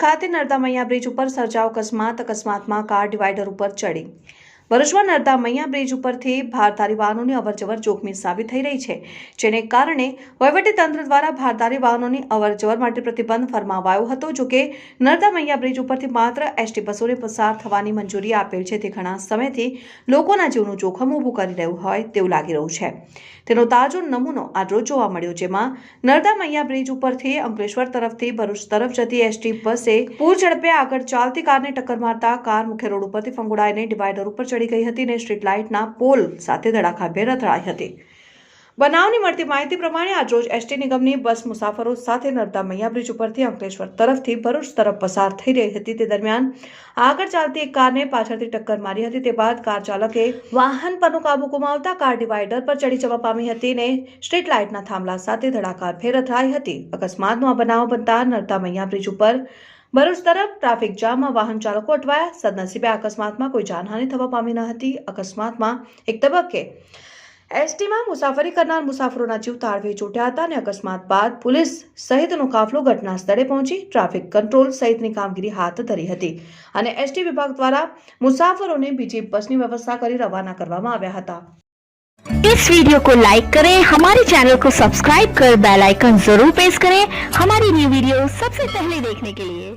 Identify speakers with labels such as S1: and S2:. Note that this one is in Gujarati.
S1: ખાતે નર્મદા મૈયા બ્રિજ ઉપર સર્જાયો અકસ્માત અકસ્માતમાં કાર ડિવાઈડર ઉપર ચડી. ભરૂચમાં નર્મદા મૈયા બ્રિજ ઉપરથી ભારદારી વાહનોની અવરજવર જોખમી સાબિત થઈ રહી છે, જેને કારણે વહીવટીતંત્ર દ્વારા ભારદારી વાહનોની અવરજવર માટે પ્રતિબંધ ફરમાવાયો હતો જોકે નર્મદા મૈયા બ્રિજ ઉપરથી માત્ર એસટી બસોને પસાર થવાની મંજૂરી આપેલ છે, તે ઘણા સમયથી લોકોના જીવનું જોખમ ઊભું કરી રહ્યું હોય તેવું લાગી રહ્યું છે. તેનો તાજો નમૂનો આજરોજ જોવા મળ્યો, જેમાં નર્મદા મૈયા બ્રિજ ઉપરથી અંકલેશ્વર તરફથી ભરૂચ તરફ જતી એસટી બસે પૂર ઝડપે આગળ ચાલતી કારને ટક્કર મારતા કાર મુખ્ય રોડ ઉપરથી ફંગોળાઈને ડિવાઈડર ઉપર ચડી ગઈ હતી અને સ્ટ્રીટ લાઇટના પોલ સાથે ધડાકાભેર અથડાઈ હતી. બનાવની મળતી માહિતી પ્રમાણે આજરોજ એસટી નિગમની બસ મુસાફરો સાથે નર્મદા મૈયા બ્રિજ ઉપરથી અંકલેશ્વર તરફથી ભરૂચ તરફ પસાર થઈ રહી હતી. તે દરમિયાન આગળ ચાલતી એક કારને પાછળથી ટક્કર મારી હતી. તે બાદ કાર ચાલકે વાહન પરનો કાબુ ગુમાવતા કાર ડિવાઈડર પર ચડી જવા પામી હતી અને સ્ટ્રીટ લાઇટના થાંભલા સાથે ધડાકાભેર અથડાઈ હતી. અકસ્માતનો આ બનાવ બનતા નર્મદા મૈયા બ્રિજ ઉપર ભરૂચ તરફ ટ્રાફિક જામમાં વાહન ચાલકો અટવાયા. સદનસીબે અકસ્માતમાં કોઈ જાનહાનિ થવા પામી ન હતી. અકસ્માતમાં એક તબક્કે એસટીમાં મુસાફરી કરનાર મુસાફરોના જીવ તાળવે ચોટ્યા હતા અને અકસ્માત બાદ પોલીસ સહિતનો કાફલો ઘટના સ્થળે પહોંચી ટ્રાફિક કંટ્રોલ સહિતની કામગીરી હાથ ધરી હતી અને એસટી વિભાગ દ્વારા મુસાફરોને બીજી બસની વ્યવસ્થા કરી રવાના કરવામાં આવ્યા હતા
S2: इस वीडियो को लाइक करें हमारे चैनल को सब्सक्राइब कर बेल आइकन जरूर प्रेस करें हमारी न्यू वीडियो सबसे पहले देखने के लिए